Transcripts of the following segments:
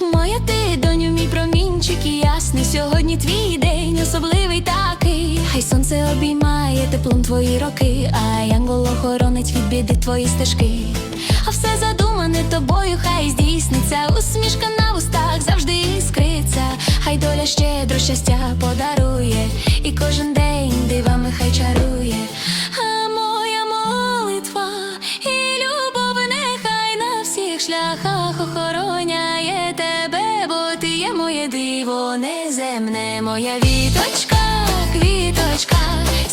Моя ти, доню, мій промінчик і ясний сьогодні твій день особливий такий. Хай сонце обіймає теплом твої роки, а янгол охоронить від біди твої стежки. А все задумане тобою, хай здійсниться. Усмішка на. Хай доля щедро щастя подарує, і кожен день дивами хай чарує. А моя молитва і любов нехай на всіх шляхах охороняє тебе, бо ти є моє диво неземне, моя віточка, квіточка,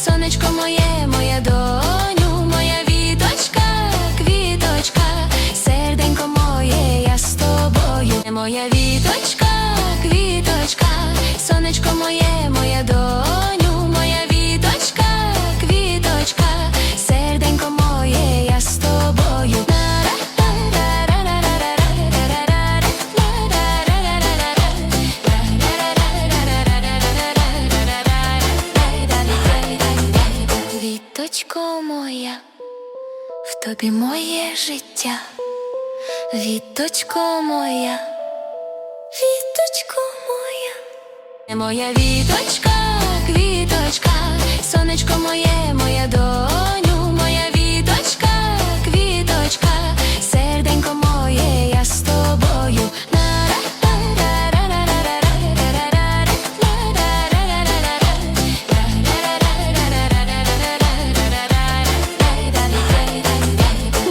сонечко моє, моя доню, моя віточка, квіточка, сонечко моє, моя доню, моя віточка, квіточка, серденько моє, я з тобою. Віточко моя, в тобі моє життя, Віточко моя, Віточко моя віточка, квіточка, сонечко моє, моя доню, моя віточка, квіточка, серденько моє, я з тобою.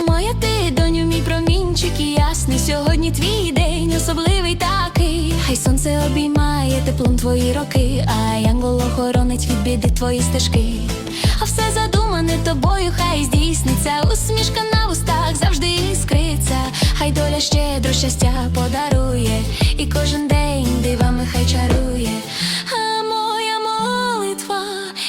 Моя ти, доню, мій промінчик і ясний сьогодні твій день особливий такий. Хай сонце обіймає теплом твої роки, а янгол охоронить від біди твої стежки. А все задумане тобою, хай здійсниться. Усмішка на устах завжди іскриться. Хай доля щедро щастя подарує, і кожен день дивами хай чарує. А моя молитва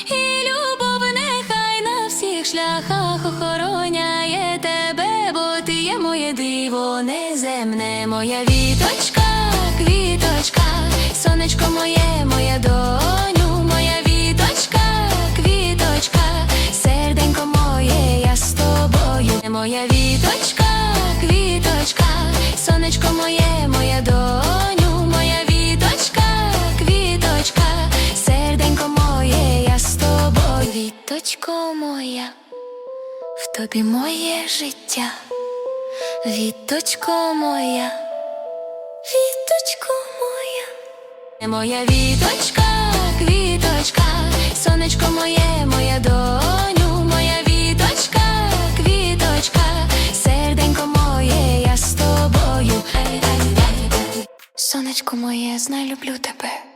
і любов нехай на всіх шляхах охороняє тебе, бо ти є моє диво неземне, моя віточка, сонечко моє, моя доню, моя віточка, квіточка, серденько моє, я з тобою, моя віточка, квіточка, сонечко моє, моя доню, моя віточка, квіточка, серденько моє, я з тобою, віточко моя, в тобі моє життя, віточко моя, Моя віточка, квіточка, сонечко моє, моя доню, моя віточка, квіточка, серденько моє, я з тобою. Сонечко моє, знай люблю тебе.